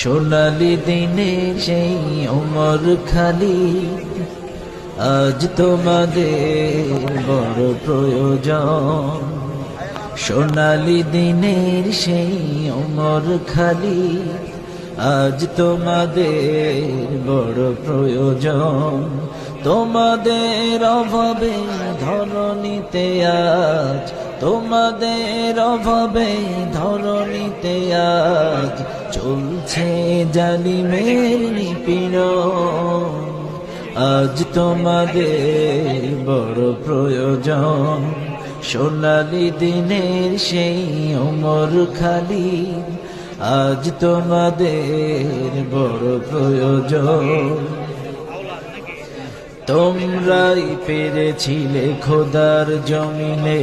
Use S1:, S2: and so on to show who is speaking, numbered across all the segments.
S1: সোনালি দিনে সেই ওমর খালি। আজ তোমাদের বড় প্রয়োজন। সোনালি দিনের সেই ওমর খালি। আজ তোমাদের বড় প্রয়োজন। তোমাদের অভাবে ধরণীতে আজ তোমাদের অভাবে ধরণীতে আজ চলছে জালিমের নিপীড়ন। আজ তোমাদের বড় প্রয়োজন, সোনালি দিনের সেই ওমর খালি আজ তোমাদের বড় প্রয়োজন। তোমরাই পেরেছিলে খোদার জমিনে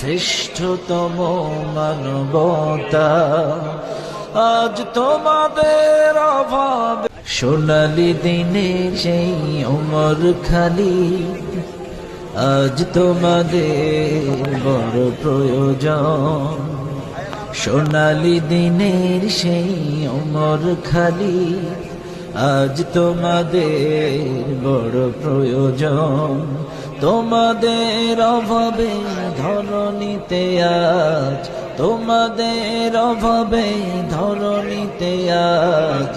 S1: শ্রেষ্ঠতম মানবতা। আজ তোমাদের অভাব। সোনালি দিনে সেই ওমর খালি আজ তোমাদের বড় প্রয়োজন। সোনালি দিনের সেই ওমর খালি আজ তোমাদের বড় প্রয়োজন। তোমাদের অভাবে ধরণীতে আজ তোমাদের অভাবে ধরণীতে আজ।